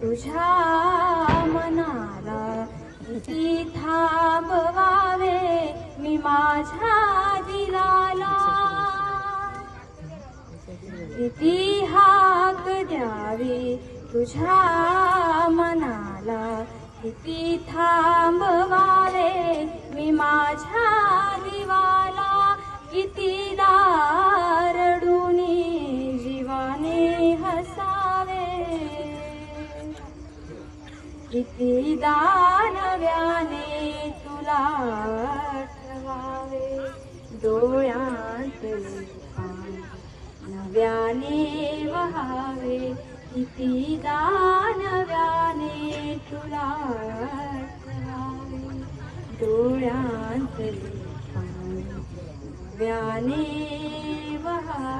तुझ्या मनाला किती थांबवावे मी माझ्या दिलाला. किती हाक द्यावी तुझ्या मनाला किती थांबवावे मी माझ्या किती दानव्याने तुला ठवावे डोळ्यात नव्याने वहावे. किती दानव्याने तुला ठवावे डोळ्यात व्याने वहावे.